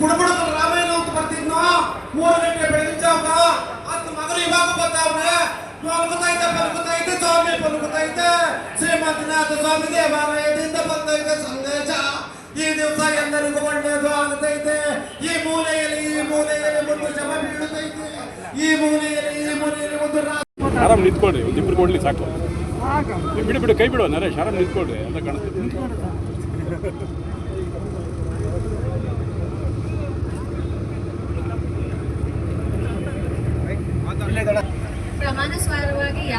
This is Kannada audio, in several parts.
ಬುಡಬುಡದ ರಾಮಾಯಣ ಅಂತ ಬರ್ತಿದ್ನೋ? ಮೂರು ಗಂಟೆ ಬೆಳಗಿನ ಜಾವ ಹತ್ತು ಮಗನು ಇವಾಗ ಬರ್ತಾವ್ನೆ ಪಲ್ಗುತ್ತೈತೆ ಪಲ್ಗುತ್ತೈತೆ ಸ್ವಾಮಿ ಪಲ್ಗುತ್ತೈತೆ ಶ್ರೀಮಂತನಾಥ ಸ್ವಾಮಿ ದೇವಾಲಯದಿಂದ ಬಂದೈತೆ ಸಂದೇಶ. ಈ ದಿವಸ ಎಲ್ಲರಿಗೂ ಒಳ್ಳೆಯದು ಆಗುತ್ತೈತೆ ಈ ಮೂಲೆಯಲ್ಲಿ ಈ ಮೂಲೆಯಲ್ಲಿ ಒಂದು ಜಮ ಬೀಳುತ್ತೈತೆ ಈ ಮೂಲೆಯಲ್ಲಿ ಈ ಮೂಲೆಯಲ್ಲಿ ಒಂದು ಆರಾಮ್ ನಿಂತ್ಕೊಳ್ರಿ. ಒಂದಿಬ್ರು ಕೊಡ್ಲಿ ಸಾಕು. ಬಿಡು ಬಿಡು ಕೈ ಬಿಡು ನರೇಶ್. ಆರಾಮ್ ನಿಂತ್ಕೊಳ್ರಿ. ಎಲ್ಲ ಕಾಣಿಸ್ತದೆ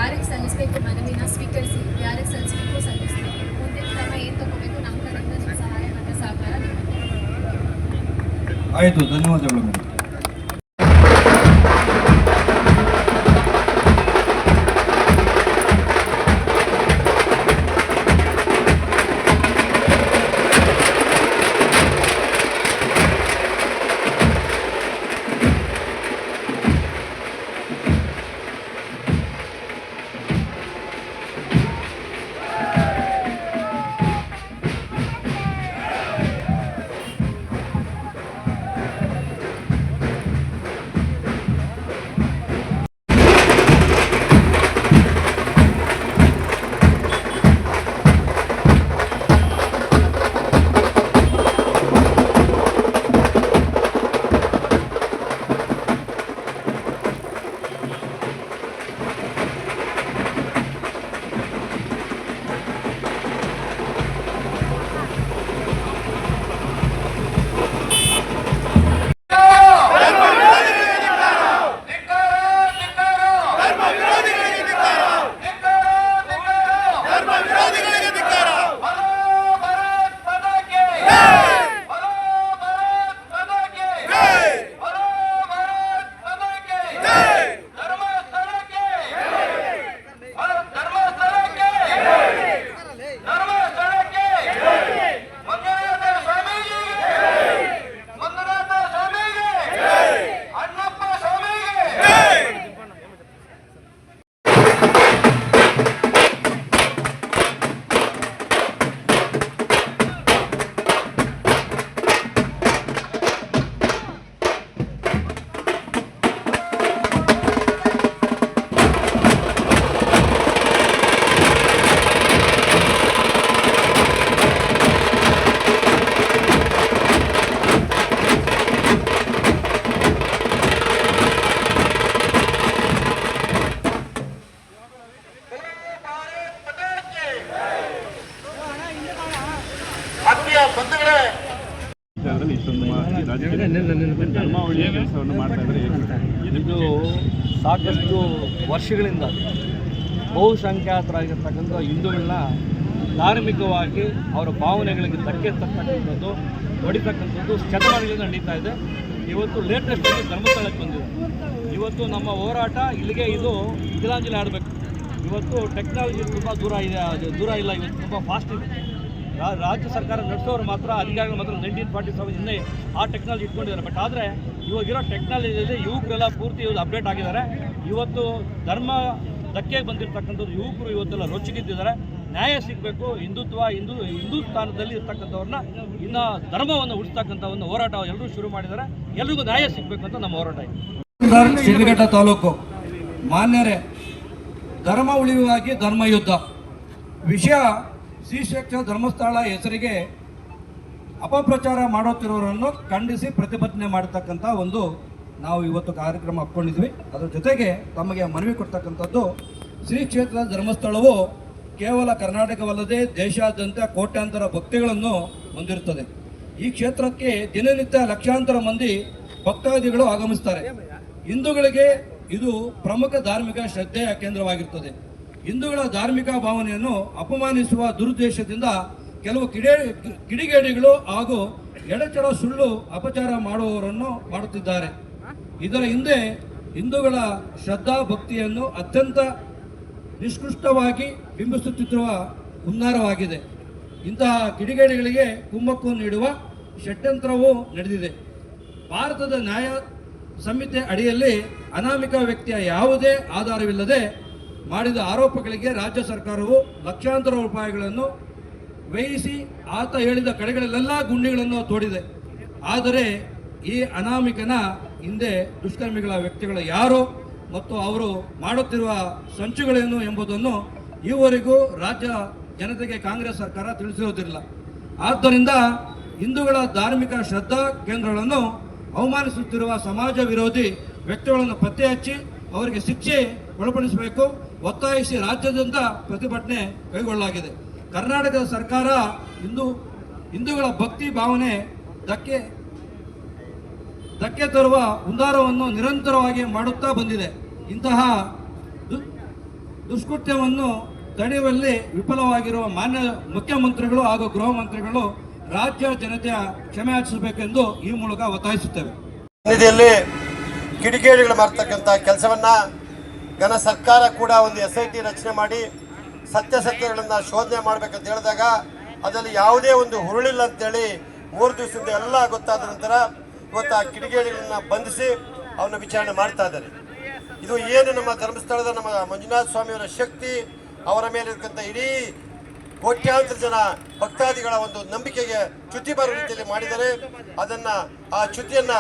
ಯಾರಿಗೆ ಸಲ್ಲಿಸಬೇಕು? ಮನವಿನ ಸ್ವೀಕರಿಸಿ, ಯಾರಿಗೆ ಸಲ್ಲಿಸಬೇಕು ಸಲ್ಲಿಸ್ತೀವಿ ಮುಂದಿನ ಕ್ರಮ ಏನು ತಗೋಬೇಕು? ನಮ್ಮ ಕಡೆಯಿಂದ ಸಹಾಯ ಮತ್ತು ಸಹಕಾರ ಆಯಿತು, ಧನ್ಯವಾದಗಳು ಕೆಲಸವನ್ನು ಇದು ಸಾಕಷ್ಟು ವರ್ಷಗಳಿಂದ ಬಹುಸಂಖ್ಯಾತರಾಗಿರ್ತಕ್ಕಂಥ ಹಿಂದೂಗಳನ್ನ ಧಾರ್ಮಿಕವಾಗಿ ಅವರ ಭಾವನೆಗಳಿಗೆ ಧಕ್ಕೆ ತಕ್ಕಂಥದ್ದು ಹೊಡಿತಕ್ಕಂಥದ್ದು ಶತಮಾನಗಳಿಂದ ನಡೀತಾ ಇದೆ. ಇವತ್ತು ಲೇಟೆಸ್ಟ್ ಆಗಿ ಧರ್ಮಸ್ಥಳಕ್ಕೆ ಬಂದಿದೆ. ಇವತ್ತು ನಮ್ಮ ಹೋರಾಟ ಇಲ್ಲಿಗೆ ಇದು ತಿಲಾಂಜಲಿ ಆಡಬೇಕು. ಇವತ್ತು ಟೆಕ್ನಾಲಜಿ ತುಂಬ ದೂರ ಇದೆ, ದೂರ ಇಲ್ಲ, ಇವತ್ತು ತುಂಬ ಫಾಸ್ಟ್ ಇದೆ. ರಾಜ್ಯ ಸರ್ಕಾರ ನಡೆಸೋರು ಮಾತ್ರ ಅಧಿಕಾರಿಗಳು ಮಾತ್ರ ನೈನ್ಟೀನ್ ಫಾರ್ಟಿ ಸೆವೆನ್ ಇನ್ನೇ ಆ ಟೆಕ್ನಾಲಜಿ ಇಟ್ಕೊಂಡಿದ್ದಾರೆ. ಬಟ್ ಆದರೆ ಇವಾಗಿರೋ ಟೆಕ್ನಾಲಜಿಯಲ್ಲಿ ಯುವಕರೆಲ್ಲ ಪೂರ್ತಿ ಅಪ್ಡೇಟ್ ಆಗಿದ್ದಾರೆ. ಇವತ್ತು ಧರ್ಮ ಧಕ್ಕೆ ಬಂದಿರತಕ್ಕಂಥದ್ದು ಯುವಕರು ಇವತ್ತೆಲ್ಲ ರೊಚ್ಚಿಗಿದ್ದಿದ್ದಾರೆ. ನ್ಯಾಯ ಸಿಗಬೇಕು. ಹಿಂದುತ್ವ ಹಿಂದೂ ಹಿಂದೂಸ್ಥಾನದಲ್ಲಿ ಇರ್ತಕ್ಕಂಥವ್ರನ್ನ ಇನ್ನು ಧರ್ಮವನ್ನು ಉಳಿಸ್ತಕ್ಕಂಥ ಒಂದು ಹೋರಾಟ ಎಲ್ಲರೂ ಶುರು ಮಾಡಿದ್ದಾರೆ. ಎಲ್ರಿಗೂ ನ್ಯಾಯ ಸಿಗಬೇಕು ಅಂತ ನಮ್ಮ ಹೋರಾಟ ಇದೆ. ಶಿಡ್ಲಘಟ್ಟ ತಾಲೂಕು ಮಾನ್ಯರೇ, ಧರ್ಮ ಉಳಿವಾಗಿ ಧರ್ಮ ಯುದ್ಧ. ವಿಷಯ ಶ್ರೀಕ್ಷೇತ್ರ ಧರ್ಮಸ್ಥಳ ಹೆಸರಿಗೆ ಅಪಪ್ರಚಾರ ಮಾಡುತ್ತಿರುವವರನ್ನು ಖಂಡಿಸಿ ಪ್ರತಿಭಟನೆ ಮಾಡತಕ್ಕಂಥ ಒಂದು ನಾವು ಇವತ್ತು ಕಾರ್ಯಕ್ರಮ ಹಾಕ್ಕೊಂಡಿದ್ವಿ ಅದರ ಜೊತೆಗೆ ತಮಗೆ ಮನವಿ ಕೊಡ್ತಕ್ಕಂಥದ್ದು ಶ್ರೀ ಕ್ಷೇತ್ರ ಧರ್ಮಸ್ಥಳವು ಕೇವಲ ಕರ್ನಾಟಕವಲ್ಲದೆ ದೇಶಾದ್ಯಂತ ಕೋಟ್ಯಾಂತರ ಭಕ್ತಿಗಳನ್ನು ಹೊಂದಿರುತ್ತದೆ. ಈ ಕ್ಷೇತ್ರಕ್ಕೆ ದಿನನಿತ್ಯ ಲಕ್ಷಾಂತರ ಮಂದಿ ಭಕ್ತಾದಿಗಳು ಆಗಮಿಸ್ತಾರೆ. ಹಿಂದೂಗಳಿಗೆ ಇದು ಪ್ರಮುಖ ಧಾರ್ಮಿಕ ಶ್ರದ್ಧೆಯ ಕೇಂದ್ರವಾಗಿರುತ್ತದೆ ಹಿಂದೂಗಳ ಧಾರ್ಮಿಕ ಭಾವನೆಯನ್ನು ಅಪಮಾನಿಸುವ ದುರುದ್ದೇಶದಿಂದ ಕೆಲವು ಕಿಡೆ, ಕಿಡಿಗೇಡಿಗಳು ಹಾಗೂ ಎಡಚಡ ಸುಳ್ಳು ಅಪಚಾರ ಮಾಡುವವರನ್ನು ಮಾಡುತ್ತಿದ್ದಾರೆ. ಇದರ ಹಿಂದೆ ಹಿಂದೂಗಳ ಶ್ರದ್ಧಾ ಭಕ್ತಿಯನ್ನು ಅತ್ಯಂತ ನಿಷ್ಕೃಷ್ಟವಾಗಿ ಬಿಂಬಿಸುತ್ತಿರುವ ಹುನ್ನಾರವಾಗಿದೆ. ಇಂತಹ ಕಿಡಿಗೇಡಿಗಳಿಗೆ ಕುಮ್ಮಕ್ಕು ನೀಡುವ ಷಡ್ಯಂತ್ರವೂ ನಡೆದಿದೆ. ಭಾರತದ ನ್ಯಾಯ ಸಂಹಿತೆ ಅಡಿಯಲ್ಲಿ ಅನಾಮಿಕ ವ್ಯಕ್ತಿಯ ಯಾವುದೇ ಆಧಾರವಿಲ್ಲದೆ ಮಾಡಿದ ಆರೋಪಗಳಿಗೆ ರಾಜ್ಯ ಸರ್ಕಾರವು ಲಕ್ಷಾಂತರ ರೂಪಾಯಿಗಳನ್ನು ವ್ಯಯಿಸಿ ಆತ ಹೇಳಿದ ಕಡೆಗಳಲ್ಲೆಲ್ಲ ಗುಂಡಿಗಳನ್ನು ತೋಡಿದೆ. ಆದರೆ ಈ ಅನಾಮಿಕನ ಹಿಂದೆ ದುಷ್ಕರ್ಮಿಗಳ ವ್ಯಕ್ತಿಗಳು ಯಾರು ಮತ್ತು ಅವರು ಮಾಡುತ್ತಿರುವ ಸಂಚುಗಳೇನು ಎಂಬುದನ್ನು ಈವರೆಗೂ ರಾಜ್ಯ ಜನತೆಗೆ ಕಾಂಗ್ರೆಸ್ ಸರ್ಕಾರ ತಿಳಿಸಿರುವುದಿಲ್ಲ. ಆದ್ದರಿಂದ ಹಿಂದೂಗಳ ಧಾರ್ಮಿಕ ಶ್ರದ್ಧಾ ಕೇಂದ್ರಗಳನ್ನು ಅವಮಾನಿಸುತ್ತಿರುವ ಸಮಾಜ ವಿರೋಧಿ ವ್ಯಕ್ತಿಗಳನ್ನು ಪತ್ತೆ ಹಚ್ಚಿ ಅವರಿಗೆ ಶಿಕ್ಷೆ ಒಳಪಡಿಸಬೇಕು. ಒತ್ತಾಯಿಸಿ ರಾಜ್ಯದಿಂದ ಪ್ರತಿಭಟನೆ ಕೈಗೊಳ್ಳಲಾಗಿದೆ. ಕರ್ನಾಟಕದ ಸರ್ಕಾರ ಹಿಂದೂ ಹಿಂದೂಗಳ ಭಕ್ತಿ ಭಾವನೆ ಧಕ್ಕೆ ಧಕ್ಕೆ ತರುವ ಉಂದಾರವನ್ನು ನಿರಂತರವಾಗಿ ಮಾಡುತ್ತಾ ಬಂದಿದೆ. ಇಂತಹ ದುಷ್ಕೃತ್ಯವನ್ನು ತಡೆಯುವಲ್ಲಿ ವಿಫಲವಾಗಿರುವ ಮಾನ್ಯ ಮುಖ್ಯಮಂತ್ರಿಗಳು ಹಾಗೂ ಗೃಹ ಮಂತ್ರಿಗಳು ರಾಜ್ಯ ಜನತೆಯ ಕ್ಷಮೆ ಯಾಚಿಸಬೇಕೆಂದು ಈ ಮೂಲಕ ಒತ್ತಾಯಿಸುತ್ತೇವೆ. ಕಿಡಿಗೇಡಿಗಳು ಮಾಡ್ತಕ್ಕಂಥ ಕೆಲಸವನ್ನ ಘನ ಸರ್ಕಾರ ಕೂಡ ಒಂದು ಎಸ್ ಐ ಟಿ ರಚನೆ ಮಾಡಿ ಸತ್ಯಾಸತ್ಯಗಳನ್ನು ಶೋಧನೆ ಮಾಡ್ಬೇಕಂತ ಹೇಳಿದಾಗ ಅದರಲ್ಲಿ ಯಾವುದೇ ಒಂದು ಹುರುಳಿಲ್ಲ ಅಂತೇಳಿ ಮೂರು ದಿವಸದಿಂದ ಎಲ್ಲ ಗೊತ್ತಾದ ನಂತರ ಇವತ್ತು ಆ ಕಿಡಿಗೇಡಿಗಳನ್ನ ಬಂಧಿಸಿ ಅವನ್ನ ವಿಚಾರಣೆ ಮಾಡ್ತಾ ಇದ್ದಾರೆ. ಇದು ಏನು ನಮ್ಮ ಧರ್ಮಸ್ಥಳದ ನಮ್ಮ ಮಂಜುನಾಥ ಸ್ವಾಮಿಯವರ ಶಕ್ತಿ, ಅವರ ಮೇಲೆ ಇರ್ತಕ್ಕಂಥ ಇಡೀ ಕೋಟ್ಯಾಂತರ ಜನ ಭಕ್ತಾದಿಗಳ ಒಂದು ನಂಬಿಕೆಗೆ ಚ್ಯುತಿ ಬರುವ ರೀತಿಯಲ್ಲಿ ಮಾಡಿದರೆ ಅದನ್ನು ಆ ಚ್ಯುತಿಯನ್ನ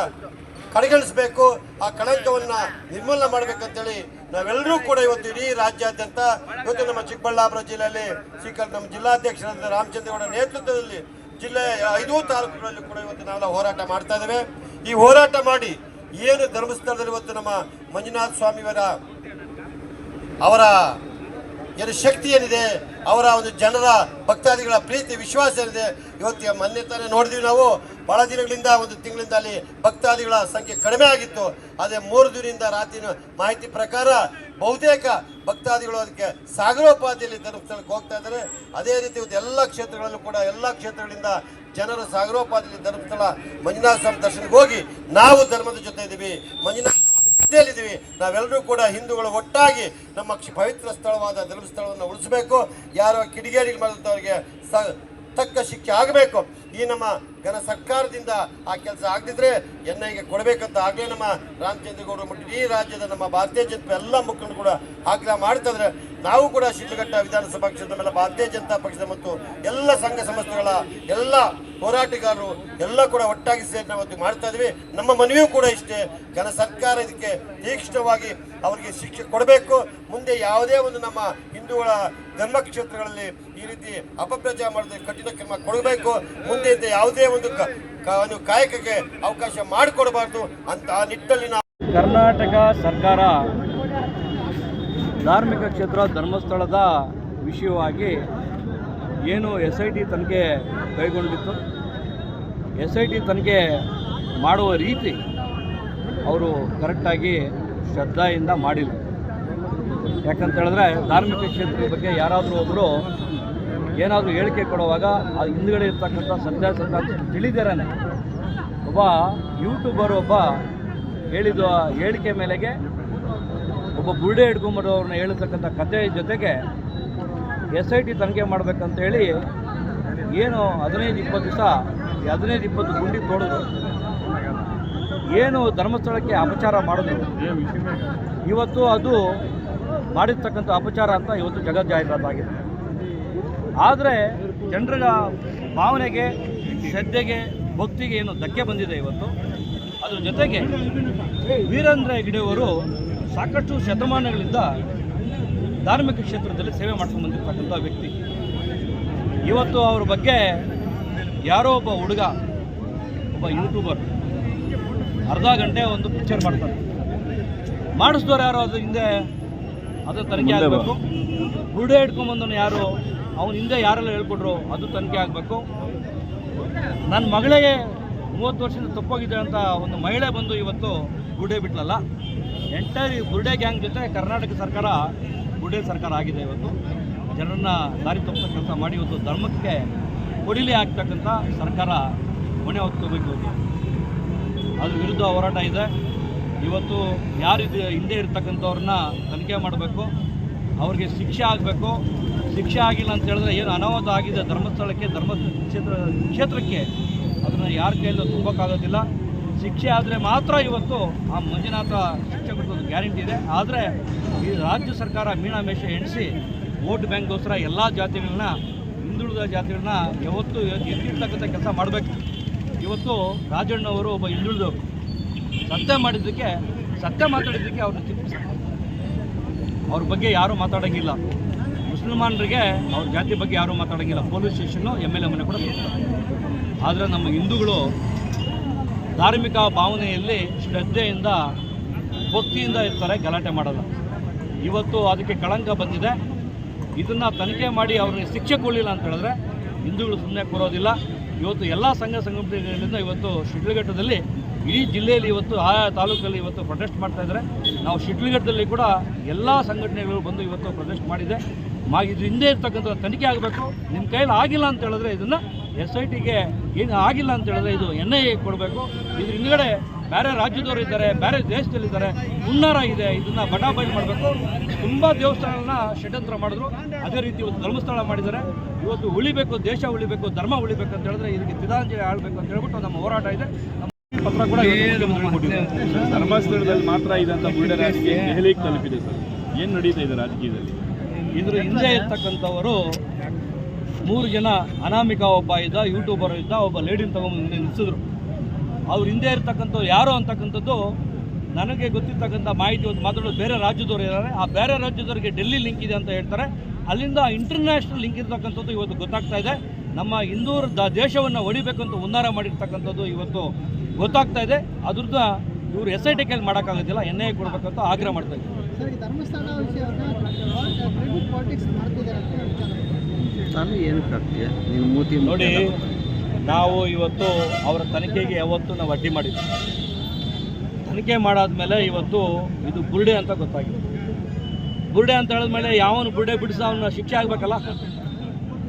ಕಡೆಗಣಿಸಬೇಕು ಆ ಕಳಂಕವನ್ನ ನಿರ್ಮೂಲನೆ ಮಾಡಬೇಕಂತೇಳಿ ನಾವೆಲ್ಲರೂ ಕೂಡ ಇವತ್ತು ಇಡೀ ರಾಜ್ಯಾದ್ಯಂತ ಇವತ್ತು ನಮ್ಮ ಚಿಕ್ಕಬಳ್ಳಾಪುರ ಜಿಲ್ಲೆಯಲ್ಲಿ ಶ್ರೀಕರ್ ನಮ್ಮ ಜಿಲ್ಲಾಧ್ಯಕ್ಷರಾದ ರಾಮಚಂದ್ರಗೌಡ ನೇತೃತ್ವದಲ್ಲಿ ಜಿಲ್ಲೆಯ ಐದು ತಾಲೂಕುಗಳಲ್ಲಿ ಕೂಡ ಇವತ್ತು ನಾವೆಲ್ಲ ಹೋರಾಟ ಮಾಡ್ತಾ ಇದ್ದೇವೆ. ಈ ಹೋರಾಟ ಮಾಡಿ ಏನು ಧರ್ಮಸ್ಥಳದಲ್ಲಿ ಇವತ್ತು ನಮ್ಮ ಮಂಜುನಾಥ ಸ್ವಾಮಿಯವರ ಅವರ ಏನು ಶಕ್ತಿ ಏನಿದೆ? ಅವರ ಒಂದು ಜನರ, ಭಕ್ತಾದಿಗಳ ಪ್ರೀತಿ, ವಿಶ್ವಾಸ ಏನಿದೆ? ಇವತ್ತು ಮೊನ್ನೆ ತಾನೇ ನೋಡಿದ್ವಿ ನಾವು. ಬಹಳ ದಿನಗಳಿಂದ, ಒಂದು ತಿಂಗಳಿಂದ ಅಲ್ಲಿ ಭಕ್ತಾದಿಗಳ ಸಂಖ್ಯೆ ಕಡಿಮೆ ಆಗಿತ್ತು. ಅದೇ ಮೂರು ದಿನದಿಂದ ರಾತ್ರಿನ ಮಾಹಿತಿ ಪ್ರಕಾರ ಬಹುತೇಕ ಭಕ್ತಾದಿಗಳು ಅದಕ್ಕೆ ಸಾಗರೋಪಾದಿಯಲ್ಲಿ ಧರ್ಮಸ್ಥಳಕ್ಕೆ ಹೋಗ್ತಾ ಇದ್ದಾರೆ. ಅದೇ ರೀತಿ ಇವತ್ತು ಎಲ್ಲ ಕ್ಷೇತ್ರಗಳಲ್ಲೂ ಕೂಡ ಎಲ್ಲ ಕ್ಷೇತ್ರಗಳಿಂದ ಜನರು ಸಾಗರೋಪಾದಿಯಲ್ಲಿ ಧರ್ಮಸ್ಥಳ ಮಂಜುನಾಥ ಸ್ವಾಮಿ ದರ್ಶನಕ್ಕೆ ಹೋಗಿ ನಾವು ಧರ್ಮದ ಜೊತೆ ಇದ್ದೀವಿ. ಮಂಜುನಾಥ ಜೊತೆಯಲ್ಲಿದ್ದೀವಿ ನಾವೆಲ್ಲರೂ ಕೂಡ ಹಿಂದೂಗಳು ಒಟ್ಟಾಗಿ ನಮ್ಮ ಪವಿತ್ರ ಸ್ಥಳವಾದ ಧರ್ಮಸ್ಥಳವನ್ನು ಉಳಿಸಬೇಕು. ಯಾರೋ ಕಿಡಿಗೇಡಿಗಳು ಮಾಡಿದಂಥವ್ರಿಗೆ ಸ ತಕ್ಕ ಶಿಕ್ಷೆ ಆಗಬೇಕು. ಈ ನಮ್ಮ ಘನ ಸರ್ಕಾರದಿಂದ ಆ ಕೆಲಸ ಆಗದಿದ್ರೆ ಎನ್ ಐಗೆ ಕೊಡಬೇಕಂತ ಆಗಲೇ ನಮ್ಮ ರಾಮಚಂದ್ರಗೌಡರು ಮತ್ತು ಇಡೀ ರಾಜ್ಯದ ನಮ್ಮ ಭಾರತೀಯ ಜನತೆ ಎಲ್ಲ ಮುಖಂಡರು ಕೂಡ ಆಗ್ರಹ ಮಾಡ್ತಾ ಇದ್ದಾರೆ. ನಾವು ಕೂಡ ಶಿಡ್ಲಘಟ್ಟ ವಿಧಾನಸಭಾ ಕ್ಷೇತ್ರದ ಮೇಲೆ ಭಾರತೀಯ ಜನತಾ ಪಕ್ಷದ ಮತ್ತು ಎಲ್ಲ ಸಂಘ ಸಂಸ್ಥೆಗಳ ಎಲ್ಲ ಹೋರಾಟಗಾರರು ಎಲ್ಲ ಕೂಡ ಒಟ್ಟಾಗಿ ಸೇರಿ ನಾವು ಮಾಡ್ತಾ ಇದ್ದೀವಿ ನಮ್ಮ ಮನವಿಯೂ ಕೂಡ ಇಷ್ಟೇ. ಜನ ಸರ್ಕಾರ ಇದಕ್ಕೆ ತೀಕ್ಷ್ಣವಾಗಿ ಅವರಿಗೆ ಶಿಕ್ಷೆ ಕೊಡಬೇಕು. ಮುಂದೆ ಯಾವುದೇ ಒಂದು ನಮ್ಮ ಹಿಂದೂಗಳ ಧರ್ಮ ಕ್ಷೇತ್ರಗಳಲ್ಲಿ ಈ ರೀತಿ ಅಪಪ್ರಚಾರ ಮಾಡಿದ್ರೆ ಕಠಿಣ ಕ್ರಮ ಕೊಡಬೇಕು. ಮುಂದೆ ಯಾವುದೇ ಒಂದು ಒಂದು ಕಾಯಕಕ್ಕೆ ಅವಕಾಶ ಮಾಡಿಕೊಡಬಾರ್ದು ಅಂತ ಆ ನಿಟ್ಟಲ್ಲಿ ಕರ್ನಾಟಕ ಸರ್ಕಾರ ಧಾರ್ಮಿಕ ಕ್ಷೇತ್ರ ಧರ್ಮಸ್ಥಳದ ವಿಷಯವಾಗಿ ಏನು ಎಸ್ ಐ ಟಿ ತನಿಖೆ ಕೈಗೊಂಡಿತ್ತು? ಎಸ್ ಐ ಟಿ ತನಿಖೆ ಮಾಡುವ ರೀತಿ ಅವರು ಕರೆಕ್ಟಾಗಿ ಶ್ರದ್ಧೆಯಿಂದ ಮಾಡಿಲ್ಲ. ಯಾಕಂತ ಹೇಳಿದ್ರೆ ಧಾರ್ಮಿಕ ಕ್ಷೇತ್ರದ ಬಗ್ಗೆ ಯಾರಾದರೂ ಒಬ್ಬರು ಏನಾದರೂ ಹೇಳಿಕೆ ಕೊಡುವಾಗ ಆ ಹಿಂದ್ಗಡೆ ಇರ್ತಕ್ಕಂಥ ಸತ್ಯಾಸತ್ಯ ತಿಳಿದಿರಾನೆ. ಒಬ್ಬ ಯೂಟ್ಯೂಬರ್ ಒಬ್ಬ ಹೇಳಿದ ಹೇಳಿಕೆ ಮೇಲೆಗೆ ಒಬ್ಬ ಬುರುಡೆ ಅವ್ರನ್ನ ಹೇಳ್ತಕ್ಕಂಥ ಕತೆ ಜೊತೆಗೆ ಎಸ್ ಐ ಟಿ ತನಿಖೆ ಮಾಡಬೇಕಂತ ಹೇಳಿ ಏನು ಹದಿನೈದು ಇಪ್ಪತ್ತು ದಿವಸ ಹದಿನೈದು ಇಪ್ಪತ್ತು ಗುಂಡಿ ತೋಡಿದ್ರು. ಏನು ಧರ್ಮಸ್ಥಳಕ್ಕೆ ಅಪಚಾರ ಮಾಡಿದ್ರು. ಇವತ್ತು ಅದು ಮಾಡಿರ್ತಕ್ಕಂಥ ಅಪಚಾರ ಅಂತ ಇವತ್ತು ಜಗತ್ ಜಾಹೀರಾತಾಗಿದೆ ಆದರೆ ಜನರ ಭಾವನೆಗೆ, ಶ್ರದ್ಧೆಗೆ, ಭಕ್ತಿಗೆ ಏನು ಧಕ್ಕೆ ಬಂದಿದೆ ಇವತ್ತು. ಅದ್ರ ಜೊತೆಗೆ ವೀರೇಂದ್ರ ಹೆಗ್ಡೆಯವರು ಸಾಕಷ್ಟು ಶತಮಾನಗಳಿಂದ ಧಾರ್ಮಿಕ ಕ್ಷೇತ್ರದಲ್ಲಿ ಸೇವೆ ಮಾಡ್ಕೊಂಡು ಬಂದಿರ್ತಕ್ಕಂಥ ವ್ಯಕ್ತಿ. ಇವತ್ತು ಅವ್ರ ಬಗ್ಗೆ ಯಾರೋ ಒಬ್ಬ ಹುಡುಗ ಒಬ್ಬ ಯೂಟ್ಯೂಬರ್ ಅರ್ಧ ಗಂಟೆ ಒಂದು ಪಿಕ್ಚರ್ ಮಾಡ್ತಾರೆ ಮಾಡಿಸಿದವ್ರು ಯಾರು? ಅದು ಹಿಂದೆ ಅದು ತನಿಖೆ ಆಗಬೇಕು. ಬುರುಡೆ ಹಿಡ್ಕೊಂಬಂದನು ಯಾರು? ಅವನ ಹಿಂದೆ ಯಾರೆಲ್ಲ ಹೇಳ್ಕೊಟ್ರು? ಅದು ತನಿಖೆ ಆಗಬೇಕು. ನನ್ನ ಮಗಳಿಗೆ ಮೂವತ್ತು ವರ್ಷದಿಂದ ತಪ್ಪೋಗಿದೆ ಅಂತ ಒಂದು ಮಹಿಳೆ ಬಂದು ಇವತ್ತು ಬುರುಡೆ ಬಿಟ್ಲಲ್ಲ. ಎಂಟೈರ್ ಈ ಬುರುಡೆ ಗ್ಯಾಂಗ್ ಜೊತೆ ಕರ್ನಾಟಕ ಸರ್ಕಾರ ಗುಡೆ ಸರ್ಕಾರ ಆಗಿದೆ ಇವತ್ತು. ಜನರನ್ನ ದಾರಿ ತಪ್ಪಿಸೋ ಕೆಲಸ ಮಾಡಿ ಇವತ್ತು ಧರ್ಮಕ್ಕೆ ಕೊಡಿಲಿ ಆಗ್ತಕ್ಕಂಥ ಸರ್ಕಾರ ಹೊಣೆ ಹೊತ್ಕೋಬೇಕು ಅದ್ರ ವಿರುದ್ಧ ಹೋರಾಟ ಇದೆ. ಇವತ್ತು ಯಾರು ಇದು, ಹಿಂದೆ ಇರ್ತಕ್ಕಂಥವ್ರನ್ನ ತನಿಖೆ ಮಾಡಬೇಕು. ಅವ್ರಿಗೆ ಶಿಕ್ಷೆ ಆಗಬೇಕು. ಶಿಕ್ಷೆ ಆಗಿಲ್ಲ ಅಂತ ಹೇಳಿದ್ರೆ ಏನು ಅನಾಹುತ ಆಗಿದೆ ಧರ್ಮಸ್ಥಳಕ್ಕೆ ಧರ್ಮ ಕ್ಷೇತ್ರ ಕ್ಷೇತ್ರಕ್ಕೆ? ಅದನ್ನು ಯಾರ ಕೈಯಲ್ಲೂ ತುಂಬೋಕ್ಕಾಗೋದಿಲ್ಲ. ಶಿಕ್ಷೆ ಆದರೆ ಮಾತ್ರ ಇವತ್ತು ಆ ಮಂಜುನಾಥ ಶಿಕ್ಷೆ ಕೊಡೋದು ಗ್ಯಾರಂಟಿ ಇದೆ. ಆದರೆ ಈ ರಾಜ್ಯ ಸರ್ಕಾರ ಮೀನಾಮೇಷ ಎಣಿಸಿ ವೋಟ್ ಬ್ಯಾಂಕ್ಗೋಸ್ಕರ ಎಲ್ಲ ಜಾತಿಗಳನ್ನ, ಹಿಂದುಳಿದ ಜಾತಿಗಳನ್ನ ಯಾವತ್ತೂ ಎತ್ತಿರ್ತಕ್ಕಂಥ ಕೆಲಸ ಮಾಡಬೇಕು. ಇವತ್ತು ರಾಜಣ್ಣವರು ಒಬ್ಬ ಹಿಂದುಳಿದವರು. ಸತ್ಯ ಮಾಡಿದ್ದಕ್ಕೆ, ಸತ್ಯ ಮಾತಾಡಿದ್ದಕ್ಕೆ ಅವ್ರನ್ನ ಚಿಂತಿಸ್ತಾರೆ ಅವ್ರ ಬಗ್ಗೆ ಯಾರೂ ಮಾತಾಡೋಂಗಿಲ್ಲ. ಮುಸಲ್ಮಾನರಿಗೆ ಅವ್ರ ಜಾತಿ ಬಗ್ಗೆ ಯಾರೂ ಮಾತಾಡೋಂಗಿಲ್ಲ. Police station M L A ಮನೆ ಕೂಡ ಆದರೆ ನಮ್ಮ ಹಿಂದೂಗಳು ಧಾರ್ಮಿಕ ಭಾವನೆಯಲ್ಲಿ ಶ್ರದ್ಧೆಯಿಂದ, ಭಕ್ತಿಯಿಂದ ಇರ್ತಾರೆ, ಗಲಾಟೆ ಮಾಡಲ್ಲ ಇವತ್ತು ಅದಕ್ಕೆ ಕಳಂಕ ಬಂದಿದೆ. ಇದನ್ನು ತನಿಖೆ ಮಾಡಿ ಅವ್ರಿಗೆ ಶಿಕ್ಷೆ ಕೊಡಲಿಲ್ಲ ಅಂತ ಹೇಳಿದ್ರೆ ಹಿಂದೂಗಳು ಸುಮ್ಮನೆ ಕೊಡೋದಿಲ್ಲ. ಇವತ್ತು ಎಲ್ಲ ಸಂಘ ಸಂಘಟನೆಗಳಿಂದ ಇವತ್ತು ಶಿಡ್ಲಘಟ್ಟದಲ್ಲಿ ಇಡೀ ಜಿಲ್ಲೆಯಲ್ಲಿ ಇವತ್ತು ಆಯಾ ತಾಲೂಕಲ್ಲಿ ಇವತ್ತು ಪ್ರೊಟೆಸ್ಟ್ ಮಾಡ್ತಾ ಇದ್ದಾರೆ. ನಾವು ಶಿಡ್ಲಘಟ್ಟದಲ್ಲಿ ಕೂಡ ಎಲ್ಲ ಸಂಘಟನೆಗಳು ಬಂದು ಇವತ್ತು ಪ್ರೊಟೆಸ್ಟ್ ಮಾಡಿದೆ. ಇದು ಹಿಂದೆ ಇರ್ತಕ್ಕಂಥ ತನಿಖೆ ಆಗಬೇಕು. ನಿಮ್ಮ ಕೈಯಲ್ಲಿ ಆಗಿಲ್ಲ ಅಂತ ಹೇಳಿದ್ರೆ ಇದನ್ನು ಎಸ್ ಐ ಟಿಗೆ ಏನು ಆಗಿಲ್ಲ ಅಂತ ಹೇಳಿದ್ರೆ ಇದು ಎನ್ ಐ ಎ ಕೊಡಬೇಕು. ಇದ್ರ ಹಿಂದ್ಗಡೆ ಬೇರೆ ರಾಜ್ಯದವರು ಇದ್ದಾರೆ ಬೇರೆ ದೇಶದಲ್ಲಿದ್ದಾರೆ ಹುನ್ನಾರ ಇದೆ, ಇದನ್ನ ಬಟಾಬಾಯಿ ಮಾಡಬೇಕು. ತುಂಬ ದೇವಸ್ಥಾನಗಳನ್ನ ಷಡ್ಯಂತ್ರ ಮಾಡಿದ್ರು. ಅದೇ ರೀತಿ ಇವತ್ತು ಧರ್ಮಸ್ಥಳ ಮಾಡಿದ್ದಾರೆ. ಇವತ್ತು ಉಳಿಬೇಕು, ದೇಶ ಉಳಿಬೇಕು, ಧರ್ಮ ಉಳಿಬೇಕು ಅಂತ ಹೇಳಿದ್ರೆ ಇದಕ್ಕೆ ತಿದಾಂಜಲಿ ಆಳ್ಬೇಕು ಅಂತ ಹೇಳ್ಬಿಟ್ಟು ನಮ್ಮ ಹೋರಾಟ ಇದೆ. ಪತ್ರ ಕೂಡ. ಧರ್ಮಸ್ಥಳದಲ್ಲಿ ಮಾತ್ರ ಇದಂತ ಬುಲ್ಡೆ ರಾಜಕೀಯ ದೆಹಲಿಗೆ ತಲುಪಿದೆ ಸರ್. ಏನು ನಡೀತಾ ಇದೆ ರಾಜಕೀಯದಲ್ಲಿ? ಇದ್ರ ಹಿಂದೆ ಇರ್ತಕ್ಕಂಥವರು ಮೂರು ಜನ ಅನಾಮಿಕ ಒಬ್ಬ ಇದ್ದ ಯೂಟ್ಯೂಬರ್ ಇದ್ದ ಒಬ್ಬ ಲೇಡಿನ ತಗೊಂಡು ನಿಲ್ಲಿಸಿದ್ರು ಅವ್ರ ಹಿಂದೆ ಇರ್ತಕ್ಕಂಥವ್ರು ಯಾರು ಅಂತಕ್ಕಂಥದ್ದು ನನಗೆ ಗೊತ್ತಿರ್ತಕ್ಕಂಥ ಮಾಹಿತಿ ಒಂದು ಮಾತಾಡೋದು ಬೇರೆ ರಾಜ್ಯದವರು ಇದ್ದಾರೆ. ಆ ಬೇರೆ ರಾಜ್ಯದವರಿಗೆ ಡೆಲ್ಲಿ ಲಿಂಕ್ ಇದೆ ಅಂತ ಹೇಳ್ತಾರೆ. ಅಲ್ಲಿಂದ ಇಂಟರ್ನ್ಯಾಷನಲ್ ಲಿಂಕ್ ಇರ್ತಕ್ಕಂಥದ್ದು ಇವತ್ತು ಗೊತ್ತಾಗ್ತಾ ಇದೆ. ನಮ್ಮ ಹಿಂದೂ ದ ದೇಶವನ್ನು ಒಡಿಬೇಕಂತ ಉನ್ನಾರ ಮಾಡಿರ್ತಕ್ಕಂಥದ್ದು ಇವತ್ತು ಗೊತ್ತಾಗ್ತಾ ಇದೆ. ಅದ್ರದ್ದು ಇವರು ಎಸ್ ಐ ಟಿ ಕೈಲಿ ಮಾಡೋಕ್ಕಾಗೋದಿಲ್ಲ ಎನ್ ಐ ಕೊಡಬೇಕಂತ ಆಗ್ರಹ ಮಾಡ್ತಾ ಇದ್ದೀವಿ. ನೋಡಿ ನಾವು ಇವತ್ತು ಅವರ ತನಿಖೆಗೆ ಯಾವತ್ತು ನಾವು ಅಡ್ಡಿ ಮಾಡಿದ್ವಿ ತನಿಖೆ ಮಾಡಾದ್ಮೇಲೆ ಇವತ್ತು ಇದು ಬುರ್ಡೆ ಅಂತ ಗೊತ್ತಾಗಿದೆ. ಬುರ್ಡೆ ಅಂತ ಹೇಳಿದ್ಮೇಲೆ ಯಾವನು ಬುರ್ಡೆ ಬಿಡಿಸ ಅವನ ಶಿಕ್ಷೆ ಆಗಬೇಕಲ್ಲ?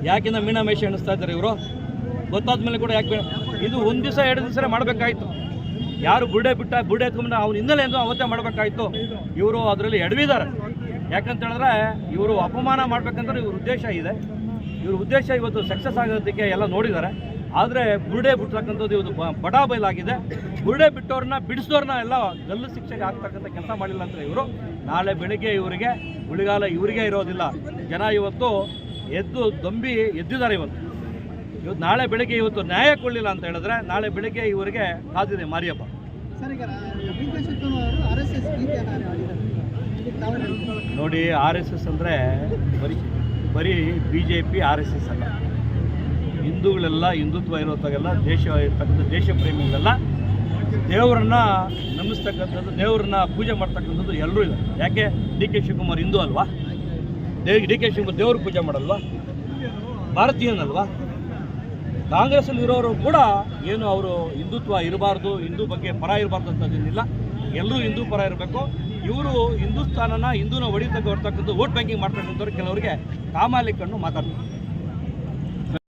ಯಾಕಿಂದ ಮೀನಾಮೇಷ ಎಣಿಸ್ತಾ ಇದ್ದಾರೆ ಇವರು? ಗೊತ್ತಾದ್ಮೇಲೆ ಕೂಡ ಯಾಕೆ ಇದು ಒಂದು ದಿವಸ, ಎರಡು ದಿವಸ ಮಾಡಬೇಕಾಯಿತು. ಯಾರು ಬುರ್ಡೆ ಬಿಟ್ಟ ಬುರ್ಡೆ ಎತ್ಕೊಂಡ್ರೆ ಅವ್ನ ಹಿನ್ನೆಲೆ ಎಂದು ಅವತ್ತೇ ಮಾಡಬೇಕಾಯಿತು. ಇವರು ಅದರಲ್ಲಿ ಎಡವಿದ್ದಾರೆ. ಯಾಕಂತ ಹೇಳಿದ್ರೆ ಇವರು ಅಪಮಾನ ಮಾಡ್ಬೇಕಂದ್ರೆ ಇವ್ರ ಉದ್ದೇಶ ಇದೆ. ಇವ್ರ ಉದ್ದೇಶ ಇವತ್ತು ಸಕ್ಸಸ್ ಆಗೋದಕ್ಕೆ ಎಲ್ಲ ನೋಡಿದ್ದಾರೆ. ಆದರೆ ಬುರುಡೆ ಬಿಡ್ತಕ್ಕಂಥದ್ದು ಇವತ್ತು ಬಡಾ ಬಯಲಾಗಿದೆ. ಬುರುಡೆ ಬಿಟ್ಟವ್ರನ್ನ, ಬಿಡಿಸಿದವ್ರನ್ನ ಎಲ್ಲ ಗಲ್ಲು ಶಿಕ್ಷೆಗೆ ಆಗ್ತಕ್ಕಂಥ ಕೆಲಸ ಮಾಡಿಲ್ಲ ಅಂದರೆ ಇವರು. ನಾಳೆ ಬೆಳಿಗ್ಗೆ ಇವರಿಗೆ ಉಳಿಗಾಲ ಇವರಿಗೆ ಇರೋದಿಲ್ಲ. ಜನ ಇವತ್ತು ಎದ್ದು ದೊಂಬಿ ಎದ್ದಿದ್ದಾರೆ ಇವತ್ತು. ಇವತ್ತು ನಾಳೆ ಬೆಳಗ್ಗೆ ಇವತ್ತು ನ್ಯಾಯ ಕೊಡಲಿಲ್ಲ ಅಂತ ಹೇಳಿದ್ರೆ ನಾಳೆ ಬೆಳಗ್ಗೆ ಇವರಿಗೆ ಕಾದಿದೆ ಮಾರಿಯಪ್ಪ? ನೋಡಿ ಆರ್ ಎಸ್ ಎಸ್ ಅಂದರೆ ಬರೀ ಬರೀ B J P R S S ಅಲ್ಲ. ಹಿಂದೂಗಳೆಲ್ಲ ಹಿಂದುತ್ವ ಇರೋತ್ತಾಗೆಲ್ಲ ದೇಶ ಇರ್ತಕ್ಕಂಥ ದೇಶ ಪ್ರೇಮಿಗಳೆಲ್ಲ ದೇವರನ್ನ ನಂಬಿಸ್ತಕ್ಕಂಥದ್ದು ದೇವರನ್ನ ಪೂಜೆ ಮಾಡ್ತಕ್ಕಂಥದ್ದು ಎಲ್ಲರೂ ಇದೆ ಯಾಕೆ? ಡಿ ಕೆ ಶಿವಕುಮಾರ್ ಹಿಂದೂ ಅಲ್ವಾ? ದೇ ಡಿ ಕೆ ಶಿವಕುಮಾರ್ ದೇವ್ರಿಗೆ ಪೂಜೆ ಮಾಡಲ್ವಾ? ಭಾರತೀಯನಲ್ವಾ? ಕಾಂಗ್ರೆಸ್ಸಲ್ಲಿ ಇರೋರು ಕೂಡ ಏನು ಅವರು ಹಿಂದುತ್ವ ಇರಬಾರ್ದು, ಹಿಂದೂ ಬಗ್ಗೆ ಪರ ಇರಬಾರ್ದು ಅಂತದೇನಿಲ್ಲ. ಎಲ್ಲರೂ ಹಿಂದೂ ಪರ ಇರಬೇಕು. ಇವರು ಹಿಂದೂಸ್ತಾನನ ಹಿಂದೂನ ಹೊಡಿತಕ್ಕ ಹೊರತಕ್ಕಂಥ ವೋಟ್ ಬ್ಯಾಂಕಿಂಗ್ ಮಾಡ್ತಕ್ಕಂಥವ್ರು ಕೆಲವರಿಗೆ ಕಾಮಾಲಿ ಕಣ್ಣು ಮಾತಾಡ್ತಾರೆ.